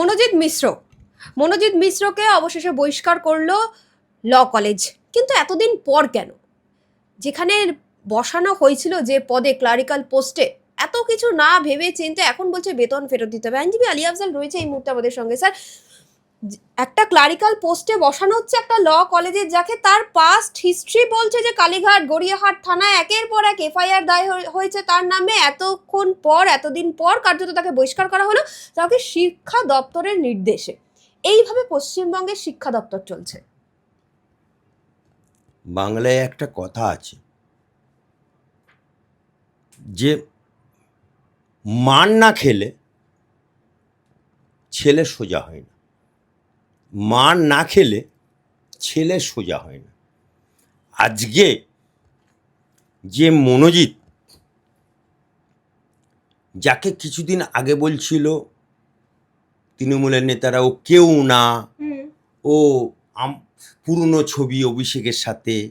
মনোজিৎ মিশ্র। মনোজিৎ মিশ্রকে অবশেষে বহিষ্কার করল ল কলেজ। কিন্তু এতদিন পর কেন? যেখানে বসানো হয়েছিল যে পদে ক্লারিক্যাল পোস্টে, এত কিছু না ভেবে চিন্তে এখন বলছে বেতন ফেরত দিতে হবে। আইনজীবী আলী আফজাল রয়েছে এই মুহূর্তে আমাদের সঙ্গে। স্যার একটা ক্লারিক্যাল পোস্টে বসানো হচ্ছে একটা ল কলেজের যাকে তার পাস্ট হিস্ট্রি বলছে যে কালীঘাট, গড়িয়াহাট থানায় একের পর এক এফআইআর দায় হয়ে- হয়েছে। তার নামে এতক্ষণ পর, এতদিন পর কার্যত তাকে বহিষ্কার করা হলো, তাকে শিক্ষা দপ্তরের নির্দেশে। এইভাবে পশ্চিমবঙ্গের শিক্ষা দপ্তর চলছে। বাংলায় একটা কথা আছে। যে মান না খেলে ছেলে সোজা হয় না। মার না খেলে ছেলে সোজা হয় না। আজকে যে মনোজিৎ যাকে কিছুদিন আগে বলছিল তৃণমূলের নেতারা ও কেউ না। ও পুরনো ছবি অভিষেকের সাথে।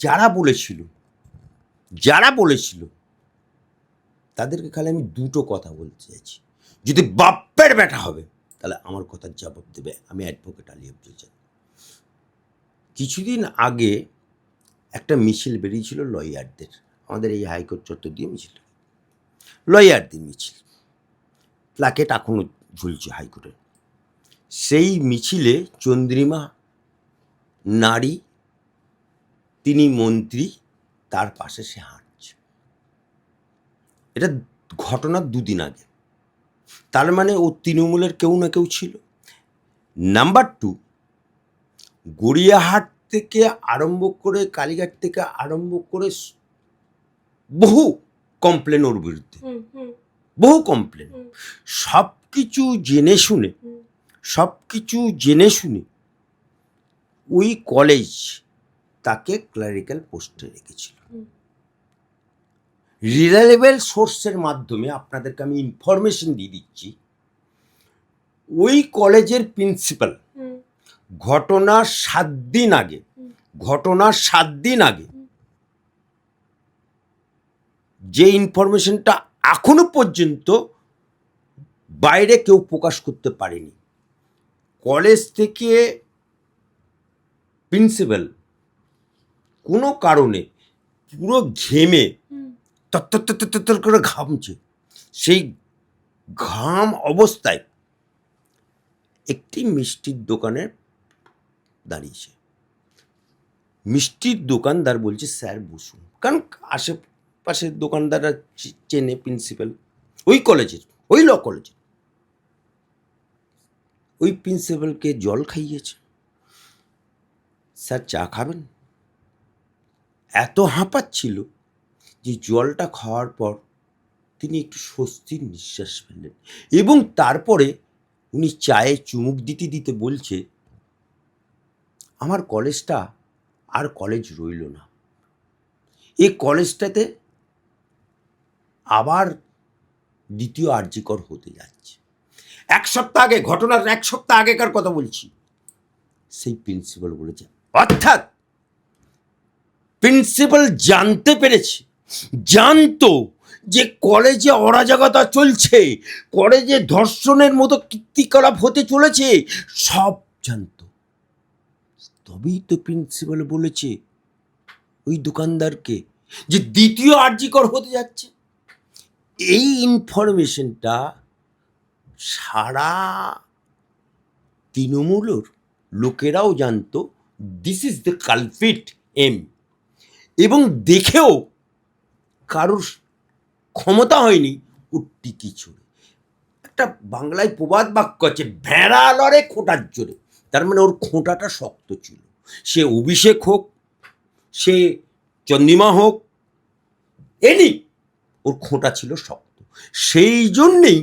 যারা বলেছিল যারা বলেছিল তাদেরকে খালি আমি দুটো কথা বলতে চাইছি। যদি বাপ্পের ব্যাটা হবে তাহলে আমার কথার জবাব দেবে। আমি অ্যাডভোকেট আলী আব্দুল জান। কিছুদিন আগে একটা মিছিল বেরিয়েছিল লয়ারদের আমাদের এই হাইকোর্ট চত্বর দিয়ে মিছিল। লয়ারদের মিছিল। প্লাকেট এখনও ঝুলছে হাইকোর্টের সেই মিছিলে চন্দ্রিমা নারী, তিনি মন্ত্রী, তার পাশে সে হাঁটছে। এটা ঘটনার দুদিন আগে। তার মানে ও তৃণমূলের কেউ না কেউ ছিল। নাম্বার টু গড়িয়াহাট থেকে আরম্ভ করে কালীঘাট থেকে আরম্ভ করে বহু কমপ্লেন ওর বিরুদ্ধে। বহু কমপ্লেন সব কিছু জেনে শুনে সব কিছু জেনে শুনে ওই কলেজ তাকে ক্লারিক্যাল পোস্টে রেখেছিল। রিলায়েবল সোর্সের মাধ্যমে আপনাদেরকে আমি ইনফরমেশন দিয়ে দিচ্ছি। ওই কলেজের প্রিন্সিপাল ঘটনার সাত দিন আগে। ঘটনার সাত দিন আগে যে ইনফরমেশনটা এখনও পর্যন্ত বাইরে কেউ প্রকাশ করতে পারেনি। কলেজ থেকে প্রিন্সিপাল কোনো কারণে পুরো ঘেমে তত্তর করে ঘামছে সেই ঘাম অবস্থায় একটি মিষ্টির দোকানে দাঁড়িয়েছে। মিষ্টির দোকানদার বলছে, স্যার, বসুন। কারণ আশেপাশের দোকানদাররা চেনে প্রিন্সিপাল ওই কলেজের, ওই ল কলেজের। ওই প্রিন্সিপালকে জল খাইয়েছে। স্যার, চা খাবেন? এত হাঁপাচ্ছিল যে জলটা খাওয়ার পর তিনি একটু স্বস্তির নিঃশ্বাস ফেললেন এবং তারপরে উনি চায়ে চুমুক দিতে দিতে বলছে, আমার কলেজটা আর কলেজ রইল না। এই কলেজটাতে আবার দ্বিতীয় আর্যিকর হতে যাচ্ছে। এক সপ্তাহ আগে, ঘটনার এক সপ্তাহ আগেকার কথা বলছি। সেই প্রিন্সিপাল বলেছে, অর্থাৎ প্রিন্সিপাল জানতে পেরেছে জানতো যে কলেজে অরাজকতা চলছে, কলেজে ধর্ষণের মতো কীর্তিকলাপ হতে চলেছে, সব জানতো। তবেই তো প্রিন্সিপাল বলেছে ওই দোকানদারকে যে দ্বিতীয় আর্যিকর হতে যাচ্ছে। এই ইনফরমেশনটা সারা তৃণমূলর লোকেরাও জানতো দিস ইজ দ্য কালফিট এম এবং দেখেও কারোর ক্ষমতা হয়নি টিকি ছড়ে একটা বাংলায় প্রবাদ বাক্য আছে, ভেড়া লড়ে খোঁটার জোরে। তার মানে ওর খোঁটাটা শক্ত ছিল। সে অভিষেক হোক, সে চন্দিমা হোক, এনি, ওর খোঁটা ছিল শক্ত। সেই জন্যেই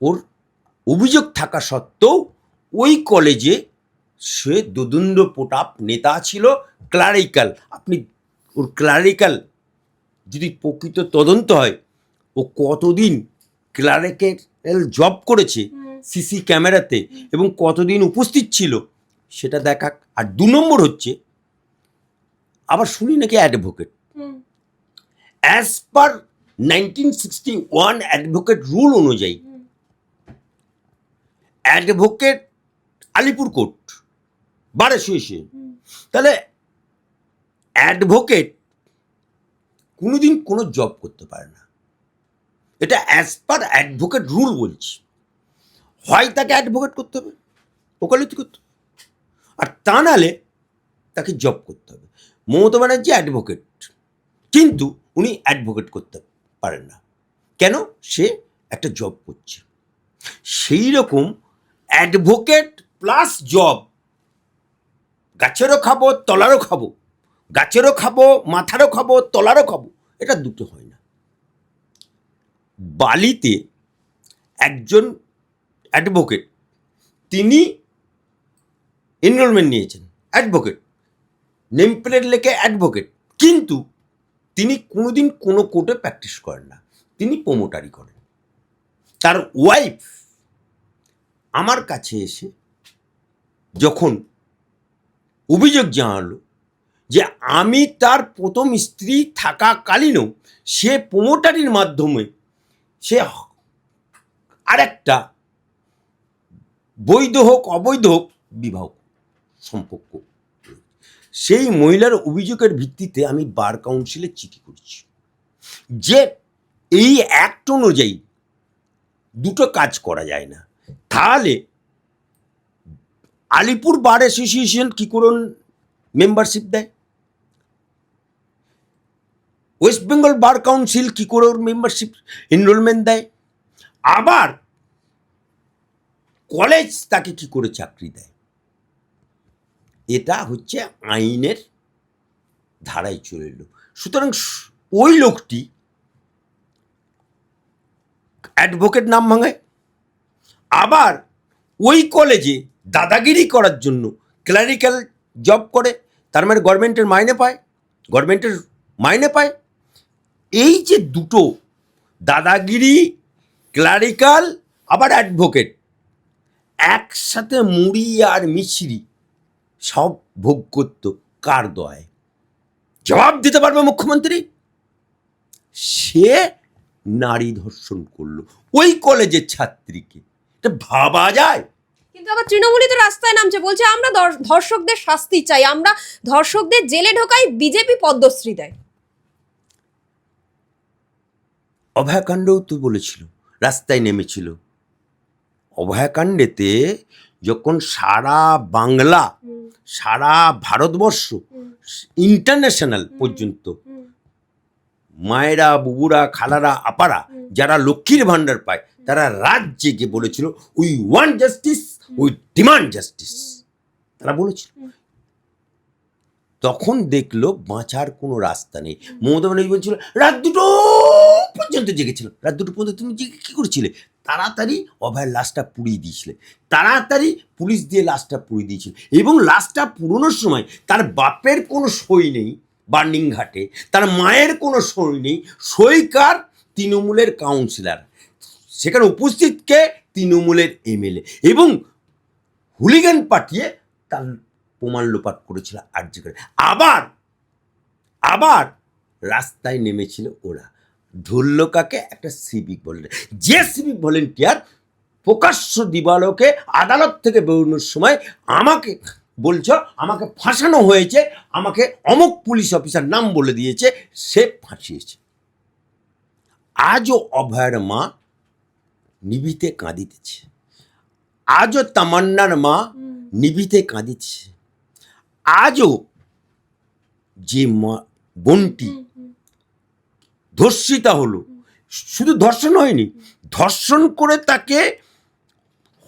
ওর অভিযোগ থাকা সত্ত্বেও ওই কলেজে সে দোদুন্দ পোটাপ নেতা ছিল, ক্লারিক্যাল। আপনি ওর ক্লারিক্যাল যদি প্রকৃত তদন্ত হয় ও কতদিন ক্লারিক্যাল জব করেছে সিসি ক্যামেরাতে এবং কতদিন উপস্থিত ছিল সেটা দেখা আর দু নম্বর হচ্ছে আবার শুনি নাকি advocate as per nineteen sixty one advocate rule অনুযায়ী advocate Alipur court bar association তাহলে অ্যাডভোকেট কোনোদিন কোনো জব করতে পারে না। এটা অ্যাজ পার অ্যাডভোকেট রুল বলছি। হয় তাকে অ্যাডভোকেট করতে হবে, ওকালতি করতে হবে, আর তা নাহলে তাকে জব করতে হবে। মমতা ব্যানার্জি অ্যাডভোকেট কিন্তু উনি অ্যাডভোকেট করতে পারেন না। কেন? সে একটা জব করছে। সেই রকম অ্যাডভোকেট প্লাস জব গাছেরও খাব, তলারও খাব গাছেরও খাব, মাথারও খাব, তলারও খাব, এটা দুটো হয় না। বালিতে একজন অ্যাডভোকেট তিনি এনরোলমেন্ট নিয়েছেন অ্যাডভোকেট নেম প্লেট লেখে অ্যাডভোকেট কিন্তু তিনি কোনোদিন কোনো কোর্টে প্র্যাকটিস করেন না, তিনি প্রোমোটারি করেন। তার ওয়াইফ আমার কাছে এসে যখন অভিযোগ জানালো যে আমি তার প্রথম স্ত্রী থাকাকালীনও সে প্রোমোটারির মাধ্যমে সে আরেকটা বৈধ হোক, অবৈধ হোক বিবাহ সম্পর্ক সেই মহিলার অভিযোগের ভিত্তিতে আমি বার কাউন্সিলে চিঠি করেছি যে এই অ্যাক্ট অনুযায়ী দুটো কাজ করা যায় না। তাহলে আলিপুর বার অ্যাসোসিয়েশন কী করুন মেম্বারশিপ দেয়? ওয়েস্ট বেঙ্গল বার কাউন্সিল কী করে ওর মেম্বারশিপ এনরোলমেন্ট দেয়? আবার কলেজ তাকে কি করে চাকরি দেয়? এটা হচ্ছে আইনের ধারায় চলে এলো। সুতরাং ওই লোকটি অ্যাডভোকেট নাম ভাঙায়। আবার ওই কলেজে দাদাগিরি করার জন্য ক্লারিক্যাল জব করে, তার মানে গভর্নমেন্টের মাইনে পায়। গভর্নমেন্টের মাইনে পায় এই যে দুটো দাদাগিরি, ক্লারিক্যাল, আবার অ্যাডভোকেট, একসাথে মুড়ি আর মিছরি, সব ভোগ করত কার দয় জবাব দিতে পারবে মুখ্যমন্ত্রী? সে নারী ধর্ষণ করল, ওই কলেজের ছাত্রীকে। এটা ভাবা যায়। কিন্তু আবার তৃণমূলই তো রাস্তায় নামছে, বলছে, আমরা ধর্ষকদের শাস্তি চাই, আমরা ধর্ষকদের জেলে ঢোকাই, বিজেপি পদ্মশ্রী দেয়। অভয়াকাণ্ডও তো বলেছিল রাস্তায় নেমেছিল। অভয়াকাণ্ডেতে যখন সারা বাংলা সারা ভারতবর্ষ ইন্টারন্যাশনাল পর্যন্ত মায়েরা বুবুরা খালারা আপারা যারা লক্ষ্মীর ভাণ্ডার পায় তারা রাত জেগে বলেছিল we want justice we demand justice তারা বলেছিল। তখন দেখল বাঁচার কোনো রাস্তা নেই। মমতা ব্যানার্জি বলছিল, রাত দুটো পর্যন্ত জেগেছিল। রাত দুটো পর্যন্ত তুমি জেগে কী করছিলে? তাড়াতাড়ি অভয়ের লাশটা পুড়িয়ে দিয়েছিলে। তাড়াতাড়ি পুলিশ দিয়ে লাশটা পুড়িয়ে দিয়েছিল। এবং লাশটা পুরোনোর সময় তার বাপের কোনো সই নেই বার্নিং ঘাটে। তার মায়ের কোনো সই নেই। সইকার তৃণমূলের কাউন্সিলর। সেখানে উপস্থিতকে তৃণমূলের এমএলএ। এবং হুলিগান পাঠিয়ে তার প্রমাণ লোপাট করেছিল আর্য করে। আবার আবার রাস্তায় নেমেছিল ওরা। ধরল কাকে? একটা সিভিক ভলেন্টিয়ার যে সিভিক ভলেন্টিয়ার প্রকাশ্য দিবালোকে আদালত থেকে বেরোনোর সময় আমাকে বলছ আমাকে ফাঁসানো হয়েছে আমাকে অমুক পুলিশ অফিসার নাম বলে দিয়েছে সে ফাঁসিয়েছে। আজও অভয়ের মা নিভিতে কাঁদিতেছে। আজও তামান্নার মা নিভিতে কাঁদিচ্ছে আজও যে মা বোনটি ধর্ষিতা হলো শুধু ধর্ষণ হয়নি ধর্ষণ করে তাকে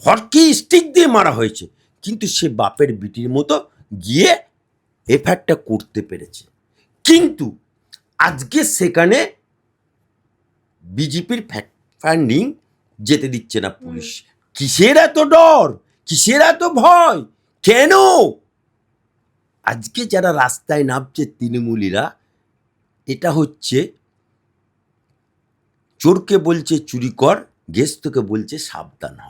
হরকি স্টিক দিয়ে মারা হয়েছে কিন্তু সে বাপের বিটির মতো গিয়ে এফআইআরটা করতে পেরেছে। কিন্তু আজকে সেখানে বিজেপির ফান্ডিং যেতে দিচ্ছে না পুলিশ। কিসের এত ডর? কিসের এত ভয়? কেন? আজকে যারা রাস্তায় নামছে তৃণমূলীরা, এটা হচ্ছে চোরকে বলছে চুরি কর গেস্তকে বলছে সাবধান হ।